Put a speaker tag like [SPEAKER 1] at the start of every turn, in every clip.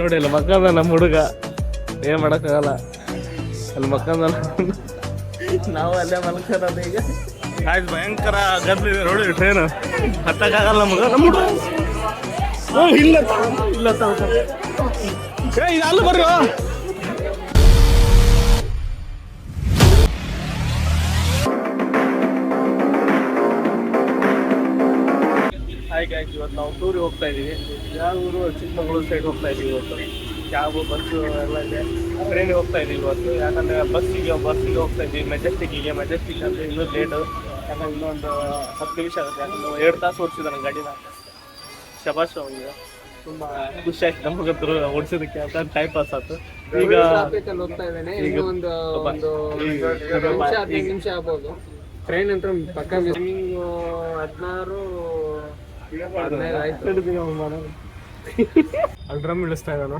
[SPEAKER 1] ನೋಡಿ ಅಲ್ಲಿ ಮಕ್ಕಂದ ನಮ್ಮ ಹುಡುಗ. ಏನ್ ಮಾಡಕ್ಕಾಗಲ್ಲ. ಅಲ್ಲಿ ಮಕ್ಕಂದ ನಾವು ಅಲ್ಲೇ ಮಲ್ಕೋದು ಈಗ. ಆಯ್ತು ಭಯಂಕರ ಗದ್ಲಿದೆ ನೋಡಿ ಟ್ರೈನ್ ಹತ್ತಕ್ಕಾಗಲ್ಲ ನಮ್ಗ. ನಮ್ಮ ಹುಡುಗ. ಇಲ್ಲ ಇಲ್ಲ. ಏ, ಇದು ಅಲ್ಲಿ ಬರ್ರಿ ಇವತ್ತು ನಾವು ಟೂರಿಗೆ ಹೋಗ್ತಾ ಇದೀವಿ ಯಾವ ಊರು ಚಿಕ್ಕಮಗಳೂರು ಸೈಡ್ ಹೋಗ್ತಾ ಇದೀವಿ ಇವತ್ತು. ಕ್ಯಾಬು ಬಸ್ಸು ಎಲ್ಲ ಇದೆ. ಟ್ರೈನಿಗೆ ಹೋಗ್ತಾ ಇದೀವಿ ಇವತ್ತು. ಯಾಕಂದ್ರೆ ಬಸ್ಸಿಗೆ ಬಸ್ಸಿಗೆ ಹೋಗ್ತಾ ಇದೀವಿ ಮೆಜೆಸ್ಟಿಕ್ಕಿಗೆ ಮೆಜೆಸ್ಟಿಕ್ ಅಂದ್ರೆ ಇನ್ನೂ ಲೇಟು ಯಾಕಂದ್ರೆ ಇನ್ನೊಂದು ಹತ್ತು ನಿಮಿಷ ಆಗುತ್ತೆ. ಯಾಕಂದ್ರೆ ಎರಡು ತಾಸು ಓಡಿಸಿದಾನೆ ಗಾಡಿನ. ಶಬಾಷ್ ಅವನಿಗೆ ತುಂಬ ಖುಷಿ ಆಯ್ತು ನಮಗಂತೂ ಓಡಿಸೋದಕ್ಕೆ ಅಂತ ಟೈಮ್ ಪಾಸ್ ಆಯ್ತು ಈಗ
[SPEAKER 2] ಹೋಗ್ತಾ ಇದ್ದೇನೆ.
[SPEAKER 1] ಈಗ
[SPEAKER 2] ಒಂದು ಒಂದು ನಿಮಿಷ ಹದಿನೈದು ನಿಮಿಷ ಆಗ್ಬೋದು. ಟ್ರೈನ್ ಅಂತ ಪಕ್ಕ ಟೈಮಿಂಗ್ ಹದಿನಾರು ಹದಿನೈದು ಆಯ್ತು.
[SPEAKER 1] ಅಲ್ಲಿ ಡ್ರಮ್ ಇಳಿಸ್ತಾ ಇದ್ದಾನ?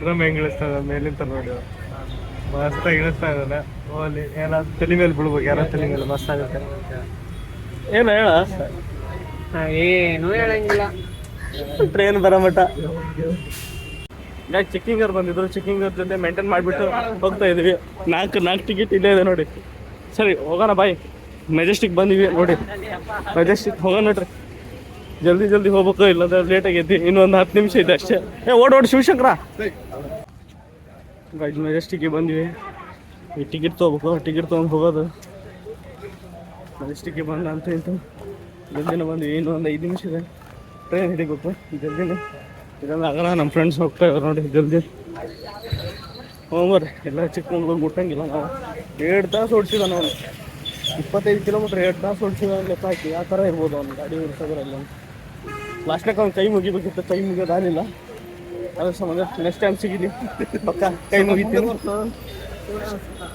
[SPEAKER 1] ಡ್ರಮ್ ಹೆಂಗ್ ಇಳಿಸ್ತಾ ಇದ್ದಾನೆ ಮೇಲಿಂದ ನೋಡಿ. ಮಸ್ತಾಗಿ ಇಳಿಸ್ತಾ ಇದ್ದಾನೆ. ಓಲಿ ಅಲ್ಲಿ ಏನಾದ್ರು ತಲೆ ಮೇಲೆ ಬಿಡ್ಬೇಕು ಯಾರ ತಲೆ ಮೇಲೆ ಮಸ್ತ್ ಆಗುತ್ತೆ. ಏನ ಹೇಳ?
[SPEAKER 2] ಏನು ಹೇಳಂಗಿಲ್ಲ.
[SPEAKER 1] ಟ್ರೈನ್ ಬರೋ ಮಟ್ಟ ಯಾಕೆ ಚೆಕ್ಕಿಂಗರ್ ಬಂದಿದ್ರು? ಚೆಕ್ಕಿಂಗರ್ ಜೊತೆ ಮೇಂಟೈನ್ ಮಾಡಿಬಿಟ್ಟು ಹೋಗ್ತಾ ಇದೀವಿ. ನಾಲ್ಕು ನಾಲ್ಕು ಟಿಕೆಟ್ ಇಲ್ಲೇ ಇದೆ ನೋಡಿ. ಸರಿ, ಹೋಗೋಣ ಬಾಯ್ ಮೆಜೆಸ್ಟಿಕ್ ಬಂದಿವಿ ನೋಡಿ. ಮೆಜೆಸ್ಟಿಕ್ ಹೋಗೋಣ ನೋಡ್ರಿ. ಜಲ್ದಿ ಜಲ್ದಿ ಹೋಗ್ಬೇಕು, ಇಲ್ಲಾಂದ್ರೆ ಲೇಟ್ ಆಗೈತಿ ಇನ್ನೊಂದು ಹತ್ತು ನಿಮಿಷ ಇದೆ ಅಷ್ಟೇ. ಏ, ಓಡ್ ಓಡ್, ಶಿವಶಂಕರ. ಗಾಡಿ ಮೆಜೆಸ್ಟಿಕ್ಗೆ ಬಂದ್ವಿ. ಈ ಟಿಕೆಟ್ ತೊಗೋಬೇಕು ಟಿಕೆಟ್ ತೊಗೊಂಡು ಹೋಗೋದು. ಮೆಜೆಸ್ಟಿಕ್ಗೆ ಬಂದ ಅಂತ ಇಂತ ಜಲ್ದಿನ ಬಂದ್ವಿ ಇನ್ನೂ ಒಂದು ಐದು ನಿಮಿಷ ಇದೆ. ಟ್ರೈನ್ ಹಿಡಿಬೇಕು. ಜಲ್ದಿ ಇದೊಂದು ಆಗಲ್ಲ ನಮ್ಮ ಫ್ರೆಂಡ್ಸ್ ಹೋಗ್ತಾ ಇವ್ರು ನೋಡಿ, ಜಲ್ದಿ ಹೋಗ್ಬರ್ರಿ ಎಲ್ಲ ಚಿಕ್ಕಮಂಗ್ಳೂರು ಮುಟ್ಟಂಗಿಲ್ಲ ನಾವು. ಎರಡು ತಾಸು ಓಡಿಸಿದ ನಾವು ಇಪ್ಪತ್ತೈದು ಕಿಲೋಮೀಟ್ರ್ ಎರಡು ತಾಸು ಓಡಿಸಿದ ಲೆಕ್ಕ ಹಾಕಿ. ಆ ಥರ ಇರ್ಬೋದು ಅವ್ನು ಗಾಡಿ ಓಡಿಸೋದ್ರಲ್ಲಿ ಲಾಸ್ಟ್ನಾಗ ಅವ್ನು ಕೈ ಮುಗಿಬೇಕಿತ್ತು. ಕೈ ಮುಗಿಯೋದಾಗಲಿಲ್ಲ ಅದ್ರ ಸಂಬಂಧ ನೆಕ್ಸ್ಟ್ ಟೈಮ್ ಸಿಗಿಲಿ. ಪಕ್ಕ ಕೈ ಮುಗಿತೀನಿ.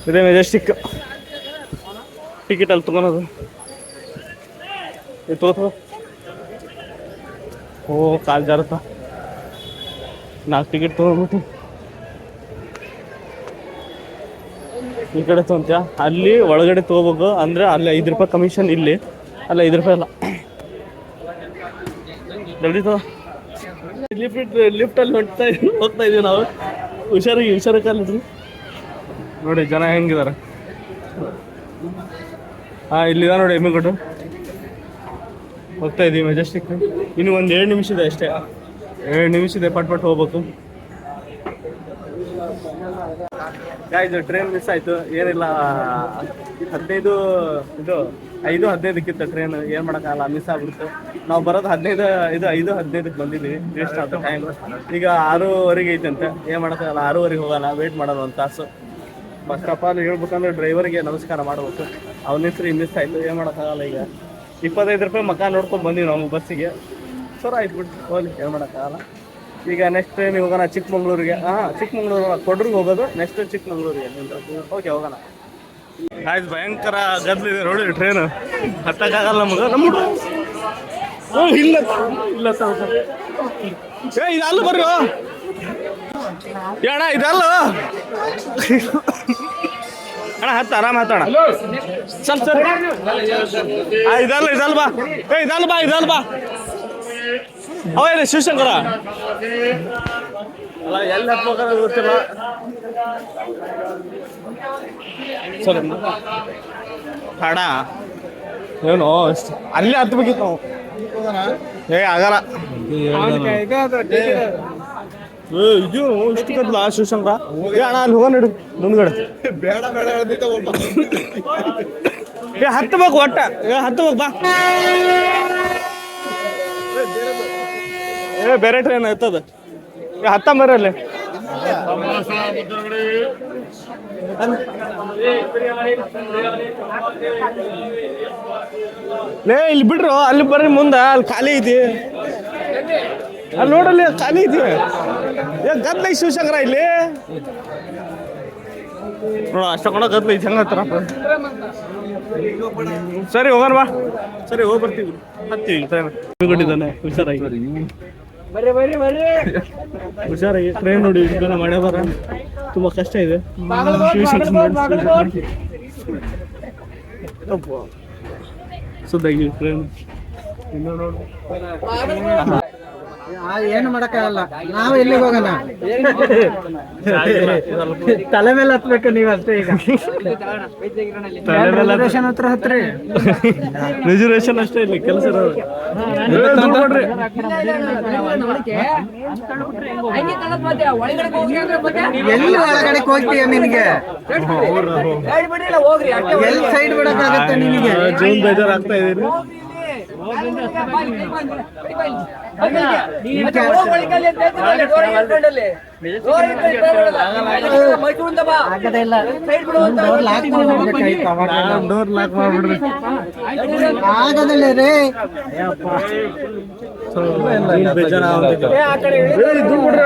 [SPEAKER 1] ಇದೇ ಮೆಜೆಸ್ಟಿಕ್ ಟಿಕೆಟ್ ಅಲ್ಲಿ ತೊಗೊಳೋದು ತಗೋ. ಓ, ಕಾಲು ಜಾರತ್ತ? ನಾಲ್ಕು ಟಿಕೆಟ್ ತೊಗೊಂಡ್ಬಿಟ್ಟು. ಈ ಕಡೆ ತೊಗೊಂತೀಯ? ಅಲ್ಲಿ ಒಳಗಡೆ ತೊಗೋಬೇಕು, ಅಂದ್ರೆ ಅಲ್ಲಿ ಐದು ರೂಪಾಯಿ ಕಮಿಷನ್ ಇಲ್ಲಿ. ಅಲ್ಲ, ಐದು ರೂಪಾಯಿ ಅಲ್ಲ. ಜಲ್ದಿ ಲಿಫ್ಟ್ ಲಿಫ್ಟಲ್ಲಿ ಹೊಡ್ತಾ ಹೋಗ್ತಾ ಇದೀವಿ ನಾವು. ಹುಷಾರಾಗಿ ಹುಷಾರಾಗಿ ಕಾಲಿದ್ರು ನೋಡಿ, ಜನ ಹೆಂಗಿದ್ದಾರೆ? ಹಾಂ, ಇಲ್ಲಿದ ನೋಡಿ ಎಮ್ಮಿಗಟ್ಟು ಹೋಗ್ತಾ ಇದೀವಿ ಮೆಜೆಸ್ಟಿಕ್ ಇನ್ನು ಒಂದು ಎರಡು ನಿಮಿಷ ಇದೆ ಅಷ್ಟೇ. ಎರಡು ನಿಮಿಷ ಇದೆ, ಪಟ್ ಪಟ್ ಹೋಗ್ಬೇಕು. ಇದು ಟ್ರೈನ್ ಮಿಸ್ ಆಯ್ತು. ಏನಿಲ್ಲ, ಹದಿನೈದು, ಇದು ಐದು, ಹದಿನೈದಕ್ಕಿತ್ತು ಟ್ರೈನ್ ಏನು ಮಾಡೋಕ್ಕಾಗಲ್ಲ ಮಿಸ್ ಆಗ್ಬಿಡ್ತು. ನಾವು ಬರೋದು ಹದಿನೈದು, ಇದು ಐದು ಹದಿನೈದಕ್ಕೆ ಬಂದಿದ್ದೀವಿ ವೇಸ್ಟ್ ಆಯ್ತು ಟೈಮ್ ಈಗ ಆರೂವರೆಗೆ ಐತಂತೆ. ಏನು ಮಾಡೋಕ್ಕಾಗಲ್ಲ, ಆರೂವರೆಗೆ ಹೋಗೋಣ ವೇಟ್ ಮಾಡೋಣ ಒಂದು ತಾಸು. ಫಸ್ಟ್ ಆಫ್ ಹೇಳ್ಬೇಕಂದ್ರೆ ಡ್ರೈವರ್ಗೆ ನಮಸ್ಕಾರ ಮಾಡ್ಬೇಕು. ಅವನ ಹೆಸರು ಮಿಸ್ ಆಯ್ತು. ಏನು ಮಾಡೋಕ್ಕಾಗಲ್ಲ ಈಗ. ಇಪ್ಪತ್ತೈದು ರೂಪಾಯಿ ಮಕ್ಕ ನೋಡ್ಕೊಂಡು ಬಂದೀವಿ ನಾವು ಬಸ್ಸಿಗೆ. ಸರ್, ಆಯ್ತು ಬಿಟ್ಟು ಹೋಗ್ಲಿ, ಏನು ಈಗ ನೆಕ್ಸ್ಟ್ ಟ್ರೈನ್ ಹೋಗೋಣ ಚಿಕ್ಕಮಂಗ್ಳೂರಿಗೆ. ಹಾಂ, ಚಿಕ್ಕಮಂಗ್ಳೂರು ಕೊಡ್ರಿಗೆ ಹೋಗೋದು ನೆಕ್ಸ್ಟ್ ಚಿಕ್ಕಮಂಗ್ಳೂರಿಗೆ. ಓಕೆ ಹೋಗೋಣ. ಆಯ್ತು ಭಯಂಕರ ಗದ್ಲಿದೆ ನೋಡಿ ಟ್ರೈನ್ ಹತ್ತಕ್ಕಾಗಲ್ಲ ನಮಗೆ. ನಮ್ಮ. ಓ ಇಲ್ಲ. ಇಲ್ಲ ಏ ಇದು ಅಲ್ಲಿ ಬರ್ರಿ ಅಣ್ಣ ಇದಲ್ಲ? ಅಣ್ಣ ಹತ್ತ ಆರಾಮ ಹತ್ತಣ ಸ್ವಲ್ಪ ಸರ್ ಇದಲ್ಲ ಇದಲ್ ಬಾ. ಏ ಇದಲ್ಲ ಬಾ ಇದಲ್ ಬಾ. ಅವೇನು ಶಿವಶಂಕರ. ಅಲ್ಲ ಎಲ್ಲಿ ಹತ್ಬೇಕಾದ್ರೆ ಗೊತ್ತಿಲ್ಲ ಸರ್ ಹಾಡ ಏನು ಅಲ್ಲೇ ಹತ್ಬೇಕಿತ್ತು ನಾವು ಏ ಆಗಲ್ಲ ಏ ಇದು ಇಷ್ಟು ಕತ್ಲ ಶಿವಶಂಕರ ಏ ಅಣ್ಣ ಅಲ್ಲಿ ಹೋಗ ನಡು ಮುಂದ್ಗಡೆ
[SPEAKER 3] ಬೇಡ ಬೇಡ
[SPEAKER 1] ಏ ಹತ್ತಬೇಕು ಒಟ್ಟ. ಏ ಹತ್ತಬೇಕು ಬಾ. ಏ ಬೇರೆ ಟ್ರೈನ್ ಆಯ್ತದ ಏ ಹತ್ತ ಬರಲ್ಲಿ ಲೇ ಇಲ್ಲಿ ಬಿಡ್ರು ಅಲ್ಲಿ ಬರ್ರಿ ಮುಂದ ಅಲ್ಲಿ ಖಾಲಿ ಐತಿ. ಅಲ್ಲಿ ನೋಡಲ್ಲಿ ಖಾಲಿ ಐತಿ. ಗದ್ಲ ಐತಿ ಶಿವಶಂಕರ ಇಲ್ಲಿ? ನೋಡ ಅಷ್ಟಕೊಂಡ ಗದ್ಲ ಐತಿ ಹೆಂಗ ಹತ್ತಾರಪ್ಪ ಸರಿ ಹೋಗೋಣ ಬಾ. ಸರಿ ಹೋಗಿ ಬರ್ತೀವಿ. ಹತ್ತೀವಿ ಟ್ರೈನ್ ಹುಷಾರಾಗಿ. ಹುಷಾರಾಗಿ ಟ್ರೈನ್ ನೋಡಿ ಮಳೆ ಬರ. ತುಂಬ ಕಷ್ಟ ಇದೆ. ಸುದ್ದಾಗಿ ಟ್ರೈನ್ ಇನ್ನೂ ನೋಡಿ
[SPEAKER 2] ಏನು ಮಾಡಕ್ಕಾಗಲ್ಲ. ನಾವು ಎಲ್ಲಿಗೆ ಹೋಗೋಣ? ತಲೆ ಮೇಲೆ ಹತ್ಬೇಕು ನೀವು ಅಷ್ಟೇ ಈಗ. ರಿಸರ್ವೇಶನ್ ಹತ್ರ ಹತ್ರಿ.
[SPEAKER 1] ರಿಸರ್ವೇಶನ್ ಅಷ್ಟೇ ಇಲ್ಲಿ ಕೆಲಸ
[SPEAKER 2] ಎಲ್ಲಿ ಒಳಗಡೆ ಹೋಗ್ತೀಯ ನಿನಗೆ ಎಲ್ಲಿ ಸೈಡ್ ಬಿಡಕ್ಕಾಗತ್ತೆ ನಿಮಗೆ?
[SPEAKER 1] ಜೂನ್ ಬೇಜಾರಾಗ್ತಾ ಇದೀನಿ.
[SPEAKER 2] ಆಗದಿಲ್ಲ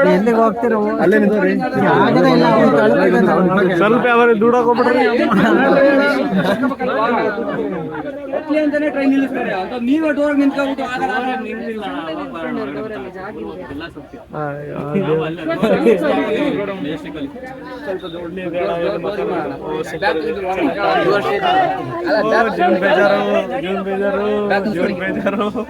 [SPEAKER 2] ಎಲ್ಲಿಗೆ ಆಗದೇ ಇಲ್ಲ ಅವ್ನು ತಳ್ಳಿದ್ದಾನೆ ಒಳಗೆ.
[SPEAKER 1] ಅಂತಾನೆ ಟ್ರೈನ್ ನಿಲ್ಲಿಸ್ತಾರೆ ಅಂತ
[SPEAKER 2] ನೀವೇ ಡೋರ್ ನಿಂತ್ಕೋಬಹುದು
[SPEAKER 1] ಜೂನ್ ಬೇಜಾರು ಜೂನ್ ಬೇಜಾರು ಜೂನ್ ಬೇಜಾರು ನಾವು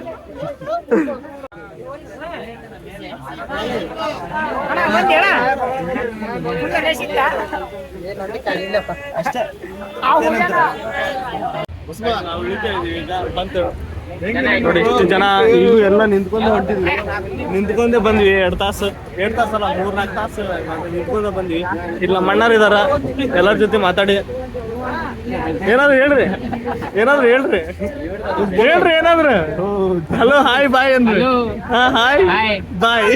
[SPEAKER 1] ನೋಡಿ ಇಷ್ಟು ಜನ ಇವು ಎಲ್ಲ ನಿಂತ್ಕೊಂಡೆ ಹೊಂಟಿದ್ವಿ. ನಿಂತ್ಕೊಂಡೆ ಬಂದ್ವಿ ಎರಡ್ ತಾಸು ಎರಡ್ ತಾಸಲ್ಲ ಮೂರ್ ನಾಲ್ಕು ತಾಸು ನಿಂತ್ಕೊಂಡೆ ಬಂದ್ವಿ. ಇಲ್ಲ ಮಣ್ಣಾರ್ ಇದಾರ ಎಲ್ಲರ ಜೊತೆ ಮಾತಾಡಿ. ಏನಾದ್ರು ಹೇಳ್ರಿ ಏನಾದ್ರು ಹೇಳ್ರಿ. ಹೇಳ್ರಿ ಏನಾದ್ರು. ಹಲೋ ಹಾಯ್ ಬಾಯ್ ಅಂದ್ರಿ. ಹಾ ಹಾಯ್. ಬಾಯ್.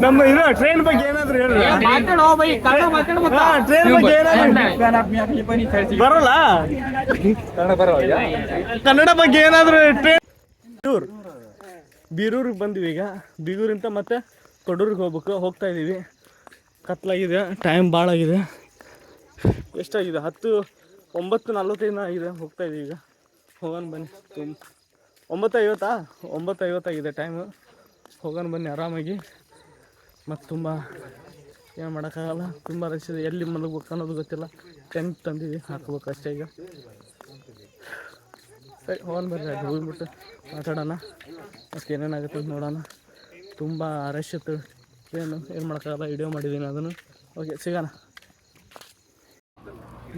[SPEAKER 1] ನಮ್ಮ ಇದು ಟ್ರೈನ್ ಬಗ್ಗೆ ಏನಾದ್ರು ಹೇಳ್ರಿ ಟ್ರೈನ್ ಬಗ್ಗೆ ಏನಾದ್ರು ಬರಲ್ಲ? ಕನ್ನಡ ಬಗ್ಗೆ ಏನಾದ್ರು ಟ್ರೈನ್ ಬೀರೂರ್. ಬೀರೂರಿಗೆ ಬಂದ್ವಿ ಈಗ. ಬೀರೂರಿಂದ ಮತ್ತೆ ಕೊಡೂರಿಗೆ ಹೋಗ್ಬೇಕು. ಹೋಗ್ತಾ ಇದ್ದೀವಿ ಕತ್ಲಾಗಿದೆ. ಟೈಮ್ ಭಾಳ ಆಗಿದೆ. ಎಷ್ಟಾಗಿದೆ? ಹತ್ತು ಒಂಬತ್ತು ನಲ್ವತ್ತೈದು ಆಗಿದೆ. ಹೋಗ್ತಾ ಇದೀವಿ ಈಗ. ಹೋಗೋಣ ಬನ್ನಿ. ತುಂಬ ಒಂಬತ್ತು ಐವತ್ತಾ ಒಂಬತ್ತು ಐವತ್ತಾಗಿದೆ ಟೈಮು ಹೋಗೋಣ ಬನ್ನಿ ಆರಾಮಾಗಿ. ಮತ್ತು ತುಂಬ ಏನು ಮಾಡೋಕ್ಕಾಗಲ್ಲ, ತುಂಬ ರಶ್ ಇದೆ. ಎಲ್ಲಿ ಮಲಗ್ಬೇಕು ಅನ್ನೋದು ಗೊತ್ತಿಲ್ಲ. ಟೆಂಟ್ ತಂದೀವಿ ಹಾಕ್ಬೇಕು ಅಷ್ಟೇ ಈಗ. ಸರಿ ಹೋಗಿ ಬರ್ರಿ ಅದು ಹೋಗ್ಬಿಟ್ಟು ಮಾತಾಡೋಣ. ಮತ್ತು ಏನೇನಾಗುತ್ತೆ ನೋಡೋಣ. ತುಂಬ ರಶ್ ಇತ್ತು. ಏನು ಏನು ಮಾಡೋಕ್ಕಾಗಲ್ಲ ವಿಡಿಯೋ ಮಾಡಿದ್ದೀನಿ ಅದನ್ನು. ಓಕೆ ಸಿಗೋಣ.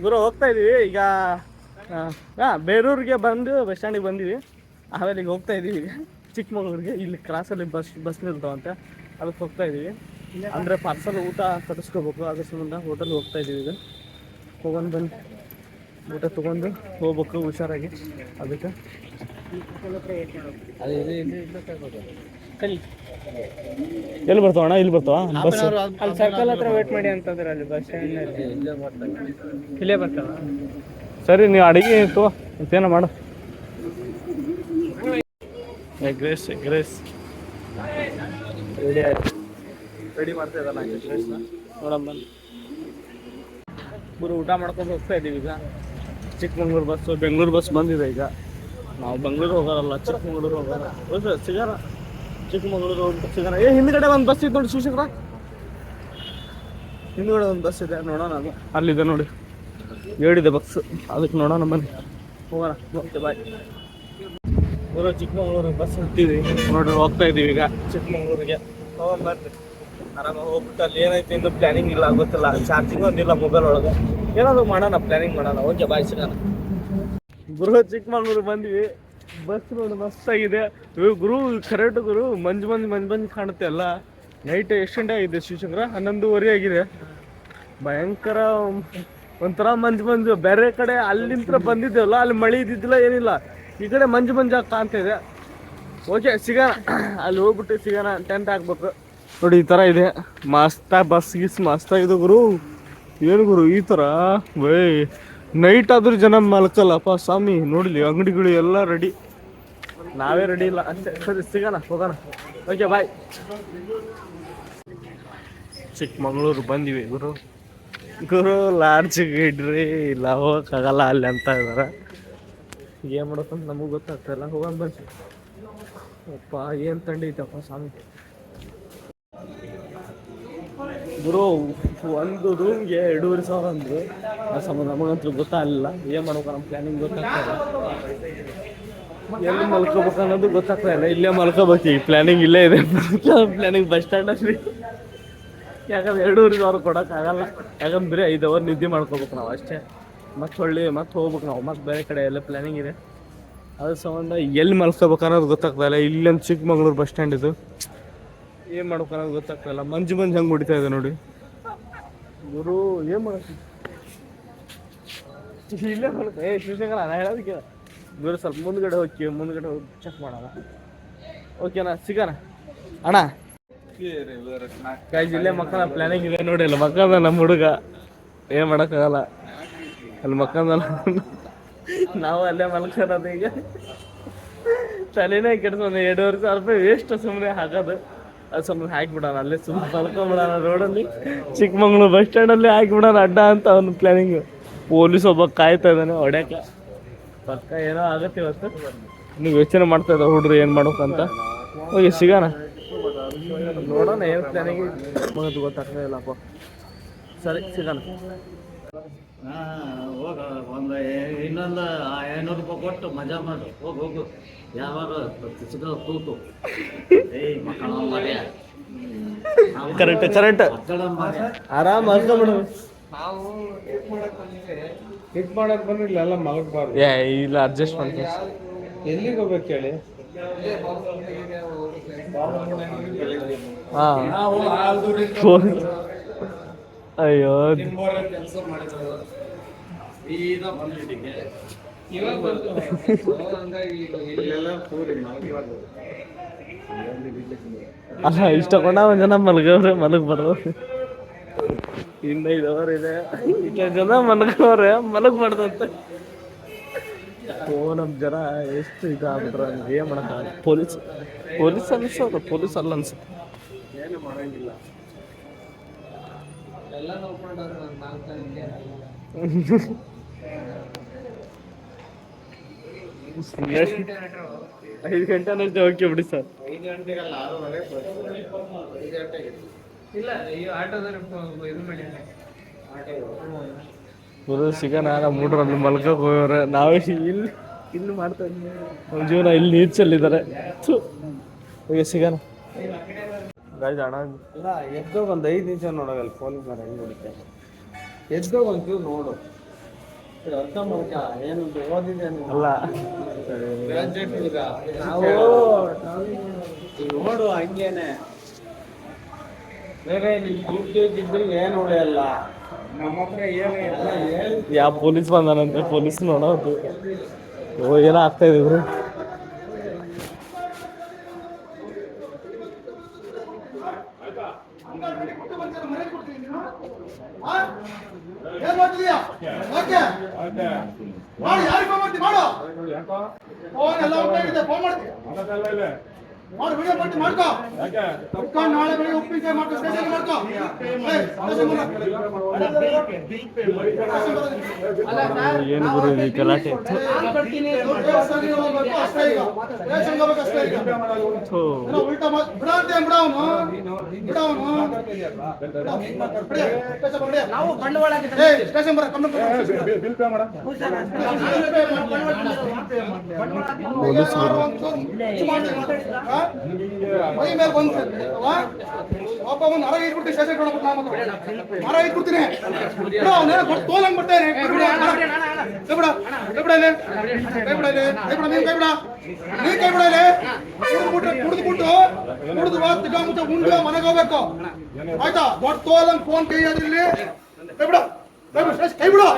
[SPEAKER 1] ಗುರು, ಹೋಗ್ತಾ ಇದ್ದೀವಿ ಈಗ ಹಾಂ ಬೇರೂರಿಗೆ ಬಂದು ಬಸ್ ಸ್ಟ್ಯಾಂಡಿಗೆ ಬಂದೀವಿ. ಆಮೇಲೆ ಈಗ ಹೋಗ್ತಾ ಇದ್ದೀವಿ ಚಿಕ್ಕಮಗಳೂರಿಗೆ ಇಲ್ಲಿ ಕ್ರಾಸಲ್ಲಿ ಬಸ್ ಬಸ್ ನಿಲ್ತಾವಂತೆ. ಅದಕ್ಕೆ ಹೋಗ್ತಾ ಇದೀವಿ ಅಂದರೆ ಪಾರ್ಸಲ್ ಊಟ ಕಟ್ಟಿಸ್ಕೋಬೇಕು. ಅದ್ರ ಸಂಬಂಧ ಹೋಟೆಲ್ ಹೋಗ್ತಾ ಇದೀವಿ ಈಗ. ಹೋಗೋಣ ಬನ್ನಿ. ಊಟ ತೊಗೊಂಡು ಹೋಗ್ಬೇಕು ಹುಷಾರಾಗಿ. ಅದಕ್ಕೆ. ಎಲ್ಲಿ ಬರ್ತಾವ ಅಣ್ಣ? ಇಲ್ಲಿ ಬರ್ತಾವ? ಬಸ್?
[SPEAKER 2] ಅಲ್ಲಿ ಸರ್ಕಲ್ ಹತ್ರ ವೇಟ್ ಮಾಡಿ ಅಂತಂದ್ರೆ ಅಲ್ಲಿ ಬಸ್ ಸ್ಟ್ಯಾಂಡ್ ಇಲ್ಲೇ ಬರ್ತಾವ?
[SPEAKER 1] ಸರಿ ನೀವು ಅಡಿಗೆ ತೊಗೋ ಮತ್ತೇನೋ ಮಾಡು. Egg rice egg rice ready ಮಾಡ್ತಾ ಊಟ ಮಾಡ್ಕೊಂಡು ಹೋಗ್ತಾ ಇದ್ದೀವಿ ಈಗ. ಚಿಕ್ಕಮಂಗ್ಳೂರು ಬಸ್ಸು ಬೆಂಗಳೂರು ಬಸ್ ಬಂದಿದೆ ಈಗ. ನಾವು ಬೆಂಗಳೂರು ಹೋಗೋರಲ್ಲ ಚಿಕ್ಕಮಂಗ್ಳೂರು ಹೋಗೋಣ ಸಿಗಾರ? ಚಿಕ್ಕಮಂಗ್ಳೂರು ಸಿಗೋಣ ಏ, ಹಿಂದ್ಗಡೆ ಒಂದು ಬಸ್ ಇದೆ ನೋಡಿ ಶಿವಶಂಕರ ಹಿಂದ್ಗಡೆ ಒಂದು ಬಸ್ ಇದೆ, ನೋಡೋಣ ಅದು. ಅಲ್ಲಿದೆ ನೋಡಿ. ಹೇಳಿದೆ ಬಸ್ ಅದಕ್ಕೆ ನೋಡೋಣ, ಬನ್ನಿ. ಹೋಗೋಣ. ಓಕೆ ಬಾಯ್ ಊರು ಚಿಕ್ಕಮಗಳೂರಿಗೆ ಬಸ್ ಹತ್ತೀವಿ. ನೋಡ್ರಿ ಹೋಗ್ತಾ ಇದೀವಿ ಈಗ. ಚಿಕ್ಕಮಗಳೂರಿಗೆ. ಬರ್ರಿ. ಆರಾಮಾಗಿ ಹೋಗ್ಬಿಟ್ಟು ಅಲ್ಲಿ ಏನೈತೆ ಇನ್ನು ಪ್ಲಾನಿಂಗ್ ಇಲ್ಲ ಗೊತ್ತಿಲ್ಲ. ಚಾರ್ಜಿಂಗ್ ಒಂದಿಲ್ಲ ಮೊಬೈಲ್ ಒಳಗೆ. ಏನಾದ್ರು ಮಾಡೋಣ ಪ್ಲಾನಿಂಗ್ ಮಾಡೋಣ. ಓಕೆ ಬಾಯ್ ಸಿಗೋಣ. ಗುರು ಚಿಕ್ಕಮಗಳೂರಿಗೆ ಬಂದ್ವಿ. ಬಸ್ ನೋಡಿ ಮಸ್ತಾಗಿದೆ ಗುರು ಕರೆಕ್ಟ್ ಗುರು ಮಂಜು ಮಂಜು ಮಂಜು ಮಂಜು ಕಾಣುತ್ತೆ ಅಲ್ಲ ನೈಟ್ ಎಷ್ಟು ಗಂಟೆ ಆಗಿದೆ ಶಿವಶಂಕರ? ಹನ್ನೊಂದುವರೆ ಆಗಿದೆ. ಭಯಂಕರ ಒಂಥರ ಮಂಜು ಮಂಜು. ಬೇರೆ ಕಡೆ ಅಲ್ಲಿಂದ ಬಂದಿದ್ದೇವಲ್ಲ ಅಲ್ಲಿ ಮಳೆ ಇದ್ದಿದ್ದಿಲ್ಲ ಏನಿಲ್ಲ. ಈ ಕಡೆ ಮಂಜು ಮಂಜಾಗಿ ಕಾಣ್ತಾ ಇದೆ. ಓಕೆ ಸಿಗೋಣ. ಅಲ್ಲಿ ಹೋಗ್ಬಿಟ್ಟು ಸಿಗೋಣ ಟೆಂಟ್ ಹಾಕ್ಬೇಕು. ನೋಡಿ, ಈ ಥರ ಇದೆ. ಮಸ್ತ ಬಸ್ ಗಿಸ್ ಮಸ್ತಾಗಿದೆ ಗುರು. ಏನು ಗುರು, ಈ ಥರ ಬೈ ನೈಟ್ ಆದರೂ ಜನ ಮಲ್ಕಲ್ಲಪ್ಪ ಸ್ವಾಮಿ. ನೋಡಲಿ, ಅಂಗಡಿಗಳು ಎಲ್ಲ ರೆಡಿ ನಾವೇ ರೆಡಿ ಇಲ್ಲ. ಅಷ್ಟೇ. ಸರಿ, ಸಿಗೋಣ, ಹೋಗೋಣ. ಓಕೆ ಬಾಯ್ ಚಿಕ್ಕಮಂಗ್ಳೂರು ಬಂದಿವಿ ಗುರು. ಗುರು ಲಾಡ್ಜ್ ಇಡ್ರಿ. ಇಲ್ಲ, ಹೋಗಕ್ಕಾಗಲ್ಲ ಅಲ್ಲಿ ಅಂತ ಇದಾರೆ. ಏನು ಮಾಡೋಕ್ಕಂತ ನಮಗೂ ಗೊತ್ತಾಗ್ತಾಯಿಲ್ಲ ಹೋಗೋಣ ಬರ್ತೀವಿ ಅಪ್ಪ, ಏನು ತಂಡಿ ಐತಪ್ಪ ಸ್ವಾಮಿ? ಗುರು ಒಂದು ರೂಮ್ಗೆ ಎರಡೂವರೆ ಸಾವಿರ ಅಂದ್ರು. ಸಂಬಂಧ ನಮಗಂತೂ ಗೊತ್ತಾಗಲಿಲ್ಲ ಏನು ಮಾಡ್ಬೇಕು ನಮ್ಮ ಪ್ಲಾನಿಂಗ್ ಗೊತ್ತಾಗ್ತಾ ಎಲ್ಲಿ ಮಲ್ಕೋಬೇಕು ಅನ್ನೋದು ಗೊತ್ತಾಗ್ತಾ ಇಲ್ಲ. ಇಲ್ಲೇ ಮಲ್ಕೋಬೇಕು. ಈ ಪ್ಲಾನಿಂಗ್ ಇಲ್ಲೇ ಇದೆ. ಪ್ಲಾನಿಂಗ್ ಬಸ್ ಸ್ಟ್ಯಾಂಡಲ್ಲಿ ಯಾಕಂದ್ರೆ ಎರಡೂವರೆ ಸಾವಿರ ಕೊಡೋಕ್ಕಾಗಲ್ಲ. ಯಾಕಂದ್ರೆ ಐದು ಅವರ್ ನಿದ್ದೆ ಮಾಡ್ಕೋಬೇಕು ನಾವು ಅಷ್ಟೇ. ಮತ್ತೆ ಹೊಳ್ಳಿ ಮತ್ತೆ ಹೋಗ್ಬೇಕು ನಾವು, ಮತ್ತೆ ಬೇರೆ ಕಡೆ ಎಲ್ಲ ಪ್ಲಾನಿಂಗ್ ಇದೆ. ಅದ್ರ ಸಂಬಂಧ ಎಲ್ಲಿ ಮಲ್ಕೋಬೇಕು ಅನ್ನೋದು ಗೊತ್ತಾಗ್ತಾ ಇಲ್ಲ. ಇಲ್ಲೊಂದು ಚಿಕ್ಕಮಂಗ್ಳೂರು ಬಸ್ ಸ್ಟ್ಯಾಂಡ್ ಇದು. ಏನು ಮಾಡ್ಬೇಕು ಅನ್ನೋದು ಗೊತ್ತಾಗ್ತಾ ಇಲ್ಲ. ಮಂಜು ಮಂಜು ಹಂಗೆ ಹೊಡಿತಾ ಇದೆ ನೋಡಿ. ಗುರು, ಏನು ಮಾಡಕ್ಕೆ ಇಲ್ಲೇ ಮಲ್ಕ. ಏ, ಶಿವಶಂಕರ, ನಾ ಹೇಳೋದಕ್ಕೆ ಗುರು, ಸ್ವಲ್ಪ ಮುಂದ್ಗಡೆ ಹೋಗಿ ಮುಂದ್ಗಡೆ ಹೋಗಿ ಚೆಕ್ ಮಾಡೋಣ. ಓಕೆನಾ ಸಿಗೋಣ. ಅಣ್ಣ. ಗೈಸ್ ಇಲ್ಲೇ ಮಕ್ಕಳ ಪ್ಲಾನಿಂಗ್ ಇದೆ ನೋಡಿ ಅಲ್ಲ ಮಕ್ಕಳ ನಮ್ಮ ಹುಡುಗ. ಏನು ಮಾಡಕ್ಕಾಗಲ್ಲ. ಅಲ್ಲಿ ಮಕ್ಕಳ ನಾವು ಅಲ್ಲೇ ಮಲ್ಕೊಳ್ಳೋದು ಈಗ. ತಲೆನೇ ಕೆಡ್ಸೋದು ಎರಡೂವರೆ ಸಾವಿರ ರೂಪಾಯಿ ವೇಸ್ಟ್ ಸುಮ್ಮನೆ ಹಾಕೋದು. ಅದು ಸುಮ್ಮನೆ ಹಾಕಿಬಿಡೋಣ, ಅಲ್ಲೇ ಸುಮ್ಮನೆ ಮಲ್ಕೊಂಬಿಡೋಣ ರೋಡಲ್ಲಿ ಚಿಕ್ಕಮಂಗ್ಳೂರು ಬಸ್ ಸ್ಟ್ಯಾಂಡಲ್ಲಿ ಹಾಕಿಬಿಡೋಣ ಅಡ್ಡ ಅಂತ ಅವ್ನ ಪ್ಲಾನಿಂಗ್ ಪೊಲೀಸ್ ಒಬ್ಬ ಕಾಯ್ತಾ ಇದ್ದಾನೆ ಹೊಡ್ಯಾಕ. ಪಕ್ಕ ಏನೋ ಆಗತ್ತೆ ಇವತ್ತು. ನೀವು ಯೋಚನೆ ಮಾಡ್ತಾ ಇದ್ದ ಹುಡ್ರು ಏನು ಮಾಡ್ಬೇಕಂತ ಹೋಗಿ ಸಿಗೋಣ. ನೋಡೋಣ ಏನು ಮಗದು ಗೊತ್ತಾಗ್ತಾ ಇಲ್ಲಪ್ಪ. ಸರಿ, ಸಿಗೋಣ.
[SPEAKER 4] ಹೋಗ ಒಂದು ಇನ್ನೊಂದು ಐನೂರು ರೂಪಾಯಿ ಕೊಟ್ಟು ಮಜಾ ಮಾಡು. ಹೋಗಿ ಹೋಗು. ಯಾವಾಗ ಸಿಗ ಕೂತು ಏಯ್ ಮಕ್ಕಳ ಮರ್ಯ
[SPEAKER 1] ಕರೆಕ್ಟ್ ಕರೆಕ್ಟ್ ಆರಾಮ್ ಮಲ್ಕೊಂಬಿಡು
[SPEAKER 2] ನಾವು ಇದು ಮಾಡಕ್ ಬಂದಿದ್ರೆ
[SPEAKER 3] ಹಿಟ್ ಮಾಡಕ್ ಬಂದಿಲ್ಲ ಎಲ್ಲ ಮಲಗಬಾರ್ದು.
[SPEAKER 1] ಏ ಇಲ್ಲ ಅಡ್ಜಸ್ಟ್ ಮಾಡ್ತೀನಿ
[SPEAKER 3] ಎಲ್ಲಿಗೆ ಹೋಗ್ಬೇಕು ಹೇಳಿ?
[SPEAKER 1] ಹಾಂ. ಅಯ್ಯೋ.
[SPEAKER 3] ಕೆಲಸ ಮಾಡಿದ್ರು
[SPEAKER 4] ಸೀದಾ ಬಂದ್ಬಿಟ್ಟಿಗೆ
[SPEAKER 2] ಇವಾಗ ಬಂತು ಹಂಗಾಗಿ ಇಲ್ಲಿ
[SPEAKER 3] ಇಲ್ಲೆಲ್ಲ ಕೂರಿ ಮಲಗಬಾರ್ದು
[SPEAKER 1] ಅಲ್ಲ ಇಷ್ಟಕೊಂಡ ಒಂದ್ ಜನ ಮಲ್ಗವ್ರೆ ಮಲಗ್ ಬರೋ ಅವರ್ ಇದೆ. ಇಷ್ಟ ಜನ ಮಲ್ಗವ್ರೆ ಮಲಗ್ ಬಾರ್ದಂತೆ ಓ ನಮ್ ಜನ ಎಷ್ಟು ಇದಾಗ್ಬಿಟ್ರ ಏನ್ ಮಾಡಕ್ ಪೊಲೀಸ್ ಪೊಲೀಸ್ ಅನ್ಸೋದು ಪೊಲೀಸ್ ಅಲ್ಲ ಅನ್ಸುತ್ತೆ.
[SPEAKER 3] ಏನು ಮಾಡಂಗಿಲ್ಲ
[SPEAKER 2] ಎಲ್ಲ ನೋಡ್ಕೊಂಡವ್ರು ನಾನು
[SPEAKER 1] ಐದು ಗಂಟೆ ಅನ್ನೋಷ್ಟೇ ಓಕೆ ಬಿಡಿ ಸರ್.
[SPEAKER 3] ಐದು ಗಂಟೆಗಲ್ಲ ಆರೂವರೆ ಐದು ಗಂಟೆಗೆ.
[SPEAKER 2] ಇಲ್ಲ ಈ ಆಟೋದಲ್ಲಿ ಪ- ಇದು ಮಾಡಿ
[SPEAKER 1] ಗುರು ಮಲ್ಕಕ್ ಹೋಗೋರೆ ನಾವೇ ಇಲ್ಲಿ ಇಲ್ಲಿ ಮಾಡ್ತಾ ಇದ್ದೀವಿ ನಮ್ಮ ಜೀವನ ಇಲ್ಲಿ ನೀಚಲ್ಲಿದ್ದಾರೆ. ಈಗ ಸಿಗೋಣ. ಗಾಯ್ಸ್ ಅಣ್ಣ.
[SPEAKER 3] ಇಲ್ಲ ಎದ್ದೋಗ ಒಂದು ಐದು ನಿಮಿಷ ನೋಡೋಲ್ಲ ಫೋನ್ ಮಾರ ಹೆಂಗ್ ಹೊಡಿತೆ ಎದ್ದೋಗ ಒಂಚೂರು ನೋಡು. ಅರ್ಥ ಮಾಡ್ಕ ಏನು ಓದಿದೆ
[SPEAKER 1] ಅಲ್ಲ.
[SPEAKER 3] ನಾವು ನೋಡು ಹಂಗೇನೆ. ಬೇರೆ ನಿನ್ ದುಡ್ಡು ಇದ್ರೆ ಏನು ಉಳಿಯಲ್ಲ ನಮ್ಮ ಹತ್ರ ಏನು ಇಲ್ಲ. ಹೇಳಿ
[SPEAKER 1] ಯಾವ ಪೊಲೀಸ್ ಬಂದಾನಂತೆ ಪೊಲೀಸ್ ನೋಡೋದು. ಓ ಏನೋ ಆಗ್ತಾ ಇದೆ
[SPEAKER 5] ಏನ್ ಮಾಡ್ತಿದ್ಯಾ? ಓಕೆ ಮಾಡು ಯಾರಿಗೆ ಮಾಡ್ತಿ? ಮಾಡು. ಫೋನ್ ಎಲ್ಲ ಫೋನ್ ಮಾಡ್ತಿ. ಮಾಡು ವಿಡಿಯೋ ಮಾಡ್ತಿ ಮಾಡ್ಕೋ. ಕುತ್ಕೊಂಡು ನಾಳೆ ಬೆಳಿಗ್ಗೆ ಉಪ್ಪಿನಕಾಯಿ ಮಾಡ್ಕೋ ಸ್ಟೇಷನ್ ಮಾಡ್ಕೋ. ಸ್ಟೇಷನ್
[SPEAKER 1] ಏನು ಗುರು ಈ ಗಲಾಟೆ?
[SPEAKER 5] ಅಷ್ಟೇ ಈಗ. ಸ್ಟೇಷನ್ಗೆ ಹೋಗ್ಬೇಕು ಅಷ್ಟೇ ಈಗ. ಉಲ್ಟಾ ಮಾತ್ ಬಿಡ ಅಂತ ಬಿಡ ಅವನು? ಬಿಡ ಅವನು ನಾವು ಬಂಡವಾಳ ಸ್ಟೇಷನ್ ಬರ ಕಮ್ಮಿ ಬಿಲ್ ಪೇ ಮಾಡ. ಮೈ ಮೇಲೆ ಬಂದ ಒಬ್ಬ ಒಂದು ಹರ ಇಟ್ಬಿಟ್ಟು ಸ್ಟೇಷನ್ ಕೊಡ್ಬಿಟ್ಟು ನಾನು ಹರ ಇಟ್ಬಿಡ್ತೀನಿ ಬಿಡು ಅವನೇನೋ ಕೊಟ್ಟು ಕೈ ಬಿಡ ಕೈ ಬಿಡ ಕೈ ಬಿಡಲೆ ಕೈ ಕೈ ನೀನ್ ಕೈ ಬಿಡ ನೀನ್ ಕೈ ಬಿಡಲೆ ಕುಡಿದ್ಬಿಟ್ರೆ ಕುಡಿದ್ಬಿಟ್ಟು ಕುಡಿದು ತಿಕ್ಕ ಮುಚ್ಚ ಉಂಡು ಮನೆಗೆ ಹೋಗ್ಬೇಕು ಆಯ್ತಾ ದೊಡ್ಡ ತೋಲಂಗ್ ಫೋನ್ ಕೈ ಅದ್ರಲ್ಲಿ ಕೈ ಬಿಡ ಕೈ ಬಿಡ ಕೈ ಬಿಡು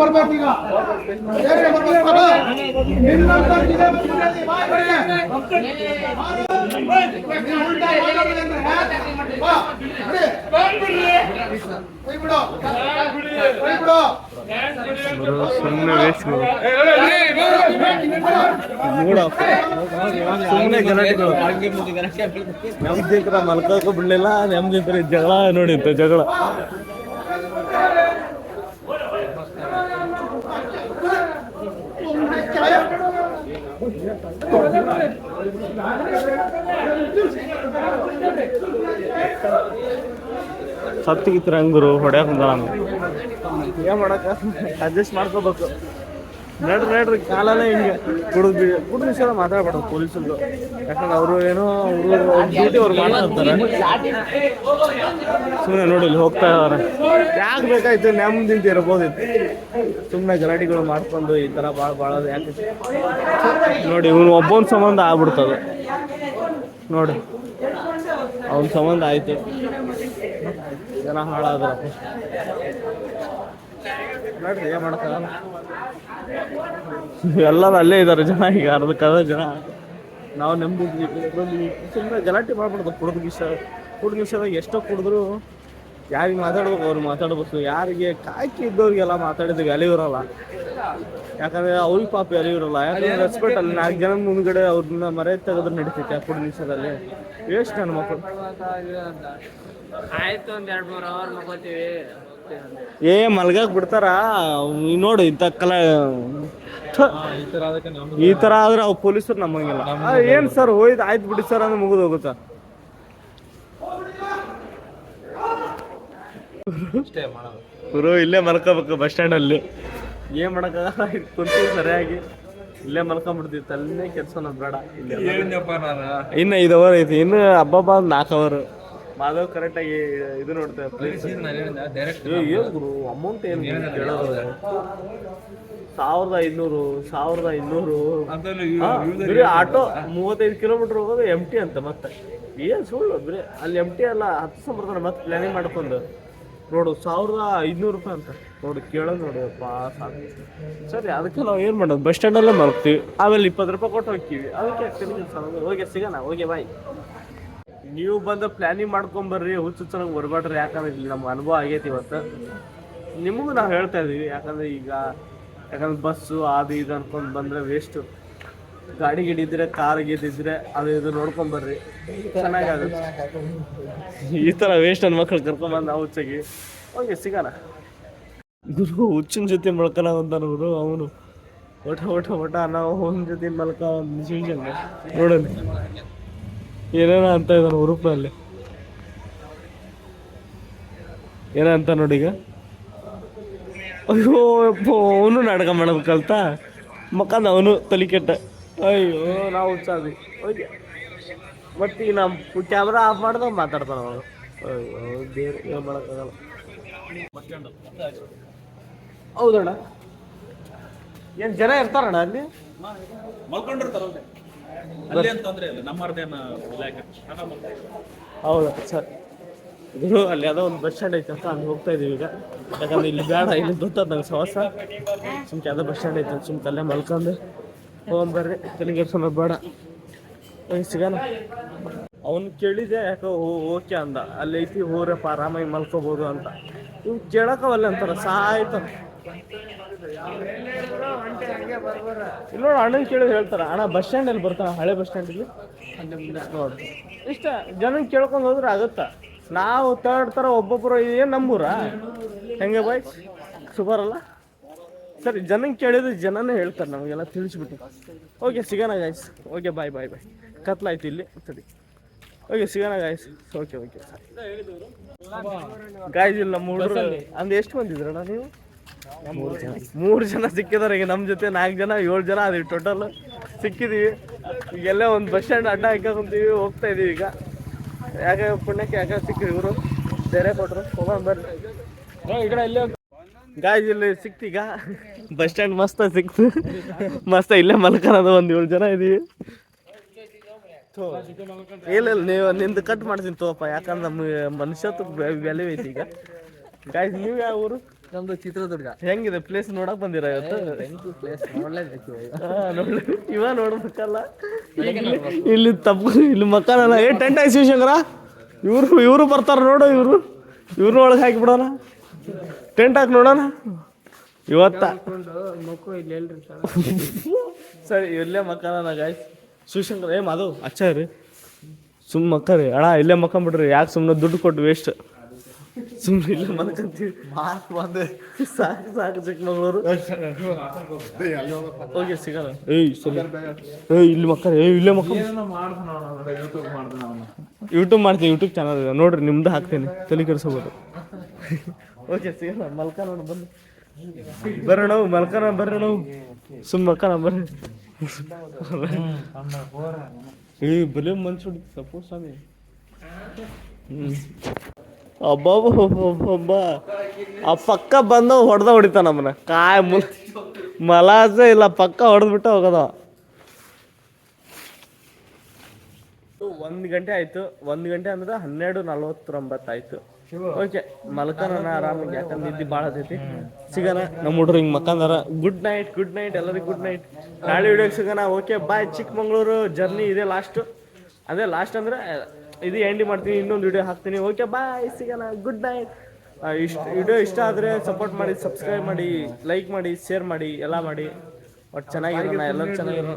[SPEAKER 5] ಬರ್ಬೇಕು ಈಗ
[SPEAKER 1] ಸುಮ್ಮನೆ ವೇಸ್ಟ್ ಮೂಡ. ಸುಮ್ಮನೆ ಗಲಾಟೆಗಳು ನೆಮ್ಮದಿ ಮಲ್ಕೋಕೆ ಬಿಡಲಿಲ್ಲ ನೆಮ್ಮದಿ ಜಗಳ ನೋಡಿ ಇಂಥ ಜಗಳ. ಸತ್ತಿಗಿತ್ರ ಹಂಗರು ಹೊಡ್ಯಾಕ ಏನ್ ಮಾಡಕ ಅಡ್ಜಸ್ಟ್ ಮಾಡ್ಕೋಬೇಕು. ನಡ್ರಿ ನಡ್ರಿ, ಕಾಲನೇ ಹಿಂಗೆ. ಕುಡಿದು ಕುಡಿದ ವಿಷಯ ಮಾತಾಡ್ಬಾರ್ದು ಪೊಲೀಸರು ಯಾಕಂದ್ರೆ ಅವರು ಏನೋ ಅವರು ಡ್ಯೂಟಿ ಅವ್ರು ಮಾಡ್ತಾರೆ ಸುಮ್ಮನೆ ನೋಡಿ ಇಲ್ಲಿ ಹೋಗ್ತಾ ಇದಾರೆ. ಯಾಕೆ ಬೇಕಾಯ್ತು ನೆಮ್ಮದಿ ಇರ್ಬೋದಿತ್ತು. ಸುಮ್ಮನೆ ಗಲಾಟಿಗಳು ಮಾಡ್ಕೊಂಡು ಈ ಥರ ಭಾಳ ಭಾಳ ಯಾಕೆ? ನೋಡಿ, ಇವನು ಒಬ್ಬನ ಸಂಬಂಧ ಆಗ್ಬಿಡ್ತದೆ. ನೋಡಿ. ಅವನ ಸಂಬಂಧ ಆಯ್ತು. ಜನ ಹಾಳಾದ್ರ. ನೋಡ್ರಿ ಏನ್ ಮಾಡಕ್ಕಾಗಲ್ಲ ಎಲ್ಲರೂ ಅಲ್ಲೇ ಇದ್ದಾರೆ ಜನ ಈಗ ಅರ್ಧಕ್ಕದ ಜನ. ನಾವು ನೆಮ್ಮದಿ ಸುಮ್ಮನೆ ಗಲಾಟೆ ಮಾಡ್ಬಿಡ್ದು ಕುಡಿದ ವಿಷ ಕುಡಿದ ವಿಷಯದಾಗ ಎಷ್ಟೋ ಕುಡಿದ್ರು ಯಾರಿಗೆ ಮಾತಾಡ್ಬೇಕು ಅವ್ರು ಮಾತಾಡ್ಬೇಕು. ಯಾರಿಗೆ ಕಾಯ್ಕೆ ಇದ್ದವ್ರಿಗೆಲ್ಲ ಮಾತಾಡಿದ ವ್ಯಾಲ್ಯೂ ಇರಲ್ಲ ಯಾಕಂದ್ರೆ ಅವ್ರಿಗೆ ಪಾಪ ವ್ಯಾಲ್ಯೂ ಇರಲ್ಲ ಯಾಕಂದ್ರೆ ರೆಸ್ಪೆಕ್ಟ್ ಅಲ್ಲಿ ನಾಲ್ಕು ಜನ ಮುಂದ್ಗಡೆ ಅವ್ರನ್ನ ಮರೆ ತೆಗೆದ್ರೆ ನಡೀತೈತೆ ಆ ಕುಡಿದ ವಿಷಯದಲ್ಲಿ ವೇಸ್ಟ್ ನನ್ನ ಮಕ್ಕಳು?
[SPEAKER 2] ಆಯ್ತು ಒಂದ್ ಎರಡ್ ಮೂರ್ ಅವರ್ ಮಕ್ಕೋತೀವಿ
[SPEAKER 1] ಏ ಮಲ್ಗಾಕ್ ಬಿಡ್ತಾರ? ನೋಡು ನೋಡಿ ಇಂಥ ಕಲ ಈ ತರ ಆದ್ರೆ ಅವ್ ಪೊಲೀಸರು ನಮ್ಮಂಗಿಲ್ಲ ಆ, ಏನ್ ಸರ್ ಹೋಯ್ತು ಆಯ್ತು ಬಿಡಿ ಸರ್ ಅಂದ್ರೆ ಮುಗಿದು ಹೋಗುತ್ತಾ? ಗುರು ಇಲ್ಲೇ ಮಲ್ಕೋಬೇಕು ಬಸ್ ಸ್ಟ್ಯಾಂಡ್ ಅಲ್ಲಿ ಏನ್ ಮಾಡಕ್ಕಾಗಲ್ಲ ಇಲ್ಲಿ ಕುಂತೀವಿ ಸರಿಯಾಗಿ. ಇಲ್ಲೇ ಮಲ್ಕೊಂಡ್ಬಿಡ್ತೀವಿ ತಲ್ಲೇ ಕೆಲಸ ಬೇಡ. ಇಲ್ಲೇ ಇನ್ನ ಐದು ಅವರ್ ಐತಿ ಇನ್ನು ಹಬ್ಬ ನಾಲ್ಕು ಅವರ್ ಮಾಧವ್ ಕರೆಕ್ಟ್ ಆಗಿ ಇದು ನೋಡ್ತೇವೆ ಪ್ಲೇಸ್ ಏನ್ ಗುರು ಅಮೌಂಟ್ ಏನು ಕೇಳೋದು? ಸಾವಿರದ ಐನೂರು ಸಾವಿರದ ಐನೂರು ಬರೀ ಆಟೋ ಮೂವತ್ತೈದು ಕಿಲೋಮೀಟರ್ ಹೋಗೋದು ಎಂ ಟಿ ಅಂತ ಮತ್ತೆ. ಏನ್ ಸುಳ್ಳು ಬರೀ ಅಲ್ಲಿ ಎಂ ಟಿ ಅಲ್ಲ ಹತ್ತು ಸಂಬರ್ತಾನೆ ಮತ್ತೆ ಪ್ಲಾನಿಂಗ್ ಮಾಡ್ಕೊಂಡು. ನೋಡು, ಸಾವಿರದ ಐನೂರು ರೂಪಾಯಿ ಅಂತ. ನೋಡು, ಕೇಳೋದು ನೋಡಿ ಪಾ ಸಾಕು. ಸರಿ, ಅದಕ್ಕೆ ನಾವು ಏನು ಮಾಡೋದು? ಬಸ್ ಸ್ಟ್ಯಾಂಡಲ್ಲೇ ಮಲಗ್ತೀವಿ. ಆಮೇಲೆ ಇಪ್ಪತ್ತು ರೂಪಾಯಿ ಕೊಟ್ಟು ಹೋಗ್ತೀವಿ. ಅದಕ್ಕೆ ಹೋಗಿ, ಸಿಗೋಣ, ಹೋಗಿ ಬಾಯ್ ನೀವು ಬಂದು ಪ್ಲಾನಿಂಗ್ ಮಾಡ್ಕೊಂಬರ್ರಿ, ಹುಚ್ಚು ಚೆನ್ನಾಗಿ ಬರ್ಬೇಡ್ರಿ ಯಾಕಂದ್ರೆ ಇಲ್ಲಿ ನಮ್ಮ ಅನುಭವ ಆಗೈತಿ ಇವತ್ತು. ನಿಮಗೂ ನಾವು ಹೇಳ್ತಾ ಇದೀವಿ, ಯಾಕಂದ್ರೆ ಈಗ, ಯಾಕಂದ್ರೆ ಬಸ್ಸು ಅದು ಇದು ಅನ್ಕೊಂಡ್ ಬಂದ್ರೆ ವೇಸ್ಟು ಗಾಡಿ ಗಿಡಿದ್ರೆ ಕಾರ್ ಗಿಡಿದ್ರೆ ಅದು ಇದು ನೋಡ್ಕೊಂಡ್ ಬರ್ರಿ. ಚೆನ್ನಾಗಾಗುತ್ತೆ. ಈ ತರ ವೇಸ್ಟ್ ನನ್ನ ಮಕ್ಳು ಕರ್ಕೊಂಬಂದು ನಾವು ಹುಚ್ಚಾಗಿ ಹೋಗಿ, ಸಿಗೋಣ. ಗುರು ಹುಚ್ಚಿನ ಜೊತೆ ಅಂತ ಗುರು ಅವನು ಒಟ ಒಟ ಒಟ ನಾವು ಅವನ ಜೊತೆ ಮಲ್ಕ ನಿಜ ನೋಡೋಣ ಏನೇನ ಅಂತ ಇದ್ದಾನೆ ಉರುಪ್ನಲ್ಲಿ ಏನಂತ ನೋಡಿ ಈಗ. ಅಯ್ಯೋ ಅವನು ನಾಟಕ ಮಾಡೋದು ಕಲ್ತ? ಅವನು ತಲೆ ಕೆಟ್ಟ. ಅಯ್ಯೋ ನಾವು ಹುಚ್ಚಾದ್ವಿ. ಓಕೆ ಮತ್ತೆ ಈಗ ನಮ್ಮ ಕ್ಯಾಮ್ರಾ ಆಫ್ ಮಾಡ್ದವ್ ಮಾತಾಡ್ತಾನ ಅವನು. ಅಯ್ಯೋ ಬೇರೆ ಏನು ಮಾಡೋಕ್ಕಾಗಲ್ಲ. ಹೌದಣ್ಣ. ಏನು ಜನ ಇರ್ತಾರಣ್ಣ ಅಲ್ಲಿ?
[SPEAKER 6] ಅಂತ ತೊಂದ್ರೆ ಇಲ್ಲ ನಮ್ಮರ್ದೇನ ಇಲಾಖೆ.
[SPEAKER 1] ಹೌದಾ ಸರ್. ಇದು ಅಲ್ಲಿ ಯಾವುದೋ ಒಂದು ಬಸ್ ಸ್ಟ್ಯಾಂಡ್ ಐತೆ ಅಂತ ಅಲ್ಲಿ ಹೋಗ್ತಾ ಇದೀವಿ ಈಗ. ಯಾಕಂದ್ರೆ ಇಲ್ಲಿ ಬೇಡ ಇಲ್ಲಿ ಗೊತ್ತದ ನಂಗೆ ಸಮಸ್ಯೆ ಸುಮ್ಕೆ ಯಾವುದೋ ಬಸ್ ಸ್ಟ್ಯಾಂಡ್ ಐತೆ ಸುಮ್ಕೆ ಅಲ್ಲೇ ಮಲ್ಕೊಂಡು. ಹೋಗ್ಬರ್ರಿ ತಲೆಗೆಡ್ಸೋಣ ಬೇಡ. ಸಿಗಲ್ಲ. ಅವನು ಕೇಳಿದೆ, ಯಾಕೋ ಓಕೆ ಅಂದ. ಅಲ್ಲಿ ಐತಿ ಹೋರಪ್ಪ ಆರಾಮಾಗಿ ಮಲ್ಕೋಬೋದು ಅಂತ. ಇವ್ ಕೇಳಕ್ಕವಲ್ಲ ಅಂತಾರ ಸಾಯ್ತ ಇಲ್ಲ ನೋಡು ಅಣ್ಣನ ಕೇಳಿದ್ರೆ ಹೇಳ್ತಾರ, ಅಣ್ಣ, ಬಸ್ ಸ್ಟ್ಯಾಂಡ್ ಅಲ್ಲಿ ಬರ್ತಾನ, ಹಳೆ ಬಸ್ ಸ್ಟ್ಯಾಂಡಲ್ಲಿ? ನೋಡಿ ಇಷ್ಟ ಜನ ಕೇಳ್ಕೊಂಡು ಹೋದ್ರೆ ಆಗುತ್ತೆ? ನಾವು ತರ್ಡ್ ತರ ಒಬ್ಬೊಬ್ಬರು ಏನು ನಮ್ಮೂರ? ಹೆಂಗೆ ಬಾಯ್ ಸೂಪರ್ ಅಲ್ಲ? ಸರಿ ಜನಕ್ಕೆ ಕೇಳಿದ್ರೆ ಜನನೇ ಹೇಳ್ತಾರೆ ನಮಗೆಲ್ಲ ತಿಳಿಸ್ಬಿಟ್ಟು. ಓಕೆ ಸಿಗೋಣ guys okay bye bye bye ಕತ್ಲಾಯ್ತು ಇಲ್ಲಿ. ಸರಿ. ಓಕೆ ಸಿಗೋಣ ಗಾಯ್ಸ್ ಓಕೆ ಓಕೆ ಗಾಯ್ಸ್ ಇಲ್ಲ ನಮ್ಮ ಹುಡುಗರು ಅಂದ್ರೆ ಎಷ್ಟು ಬಂದಿದ್ರಣ್ಣ ನೀವು? ಮೂರು ಜನ ಮೂರು ಜನ ಸಿಕ್ಕಿದಾರೆ ಈಗ ನಮ್ಮ ಜೊತೆ ನಾಲ್ಕು ಜನ ಏಳು ಜನ ಅದೀವಿ ಟೋಟಲ್ ಸಿಕ್ಕಿದೀವಿ. ಈಗೆಲ್ಲ ಒಂದು ಬಸ್ ಸ್ಟ್ಯಾಂಡ್ ಅಡ್ಡ ಹಾಕೊಂತೀವಿ ಹೋಗ್ತಾ ಇದೀವಿ ಈಗ. ಯಾಕೆ ಪುಣ್ಯಕ್ಕೆ ಯಾಕೆ ಸಿಕ್ಕಿದ್ರು ಇವರು. ಬೇರೆ ಕೊಟ್ರು. ಹೋಗೋಣ ಬರ್ರಿ. ಈ ಕಡೆ ಗಾಯ್ಸ್ ಇಲ್ಲಿ ಸಿಕ್ತೀಗ? ಬಸ್ ಸ್ಟ್ಯಾಂಡ್ ಮಸ್ತ ಸಿಕ್ತು. ಮಸ್ತ ಇಲ್ಲೇ ಮಲ್ಕೊಳೋದು ಒಂದು ಏಳು ಜನ ಇದೀವಿ. ಇಲ್ಲ ಇಲ್ಲ ನೀವು ನಿಂದು ಕಟ್ ಮಾಡ್ತೀನಿ ತೋಪ ಯಾಕಂದ್ರೆ ನಮ್ಮ ಮನುಷ್ಯತ್ವ ಬೆಲೆ ಐತಿ ಈಗ. ಗಾಯ್ಸ್ ನೀವು ಯಾವ ಊರು?
[SPEAKER 2] ನಮ್ದು ಚಿತ್ರದುರ್ಗ.
[SPEAKER 1] ಹೆಂಗಿದೆ ಪ್ಲೇಸ್ ನೋಡಕ್ ಬಂದಿರ ಇವತ್ತು?
[SPEAKER 2] ಪ್ಲೇಸ್
[SPEAKER 1] ಇವ ನೋಡ್ಬೇಕಲ್ಲ. ಇಲ್ಲಿ ತಪ್ಪು ಇಲ್ಲಿ ಮಕ್ಕಳಲ್ಲ. ಏ ಟೆಂಟ್ ಹಾಕಿ ಶಿವಶಂಕರ. ಇವರು ಇವರು ಬರ್ತಾರ ನೋಡು ಇವರು. ಇವ್ರನ್ನ ಒಳಗೆ ಹಾಕಿಬಿಡೋಣ ಟೆಂಟ್ ಹಾಕಿ ನೋಡೋಣ. ಇವತ್ತ.
[SPEAKER 2] ಸರ್
[SPEAKER 1] ಸರಿ ಇಲ್ಲೇ ಮಕ್ಕಳ ಗಾಯ್ಸ್ ಶಿವಶಂಕರ್ ಏ ಮಾಧವ್ ಅಚ್ಚ ರೀ ಸುಮ್ ಮಕ್ಕರಿ ಅಣ್ಣ ಇಲ್ಲೇ ಮಕ್ಕಂಬಿಡ್ರಿ ಯಾಕೆ ಸುಮ್ಮನೆ ದುಡ್ಡು ಕೊಟ್ಟು ವೇಸ್ಟ್ ಸುಮ್ಮನೆ ಇಲ್ಲೇ ಮಲ್ಕಂತೀವಿ. ಸಾಕು ಸಾಕು ಚಿಕ್ಕಮಗಳೂರು. ಹೋಗಿ ಸಿಗಲ್ಲ. ಏಯ್ ಸರಿ. ಏಯ್ ಇಲ್ಲಿ ಮಕ್ಕಳ ಏಯ್ ಇಲ್ಲೇ ಮಕ್ಕ ಯೂಟ್ಯೂಬ್ ಮಾಡ್ತೀನಿ ಯೂಟ್ಯೂಬ್ ಚಾನಲ್ ನೋಡ್ರಿ ನಿಮ್ದು ಹಾಕ್ತೀನಿ. ತಲೆ ಕೆಡಿಸ್ಬೋದು ಓಕೆ ಸಿಗಲ್ಲ. ಮಲ್ಕನೋಣ ನೋಡು ಬಂದು ಬರೋಣ ಮಲ್ಕನ ಬರೋಣ ನಾವು. ಸುಮ್ ಮಲ್ಕನ ಬರ್ರಿ. ಏ ಬಲೆ ಮನ್ಸು ಹೊಡಿತು. ಸಪೋಸ್ ಸ್ವಾಮಿ. ಹ್ಮ್. ಅಬ್ಬಬ್ಬಬ್ಬಬ್ಬ ಆ ಪಕ್ಕ ಬಂದು ಹೊಡೆದ ಹೊಡಿತಾನ ನಮ್ಮನ್ನ ಕಾಯ್ ಮುಲ್ ಮಲಾಜೆ ಇಲ್ಲ ಪಕ್ಕ ಹೊಡೆದ್ಬಿಟ್ಟು ಹೋಗದ. ಒಂದು ಗಂಟೆ ಆಯಿತು. ಒಂದು ಗಂಟೆ ಅಂದ್ರೆ ಹನ್ನೆರಡು ನಲವತ್ತೊಂಬತ್ತು ಆಯ್ತು ಓಕೆ ಮಲ್ಕನ ಆರಾಮಾಗಿ ಯಾಕಂದ್ರೆ ನಿದ್ದೆ ಭಾಳ ಆಗ್ತೈತಿ ಸಿಗೋಣ ನಮ್ಮ ಹುಡ್ರು ಹಿಂಗೆ ಮಕ್ಕಂದಾರ ಗುಡ್ ನೈಟ್ ಗುಡ್ ನೈಟ್ ಎಲ್ಲರಿಗೂ ಗುಡ್ ನೈಟ್ ನಾಳೆ ವಿಡಿಯೋಗೆ ಸಿಗೋಣ. ಓಕೆ ಬಾಯ್ ಚಿಕ್ಕಮಂಗ್ಳೂರು ಜರ್ನಿ ಇದೆ ಲಾಸ್ಟು ಅದೇ ಲಾಸ್ಟ್ ಅಂದ್ರೆ ಇದು ಎಂಡಿ ಮಾಡ್ತೀನಿ ಇನ್ನೊಂದು ವಿಡಿಯೋ ಹಾಕ್ತೀನಿ. ಓಕೆ ಬಾಯ್ ಸಿಗೋಣ. ಗುಡ್ ನೈಟ್ ಇಷ್ಟ ವಿಡಿಯೋ ಇಷ್ಟ ಆದರೆ ಸಪೋರ್ಟ್ ಮಾಡಿ ಸಬ್ಸ್ಕ್ರೈಬ್ ಮಾಡಿ ಲೈಕ್ ಮಾಡಿ ಶೇರ್ ಮಾಡಿ ಎಲ್ಲ ಮಾಡಿ. ಒಟ್ಟು ಚೆನ್ನಾಗಿರೋಣ ಎಲ್ಲರೂ ಚೆನ್ನಾಗಿರೋಣ.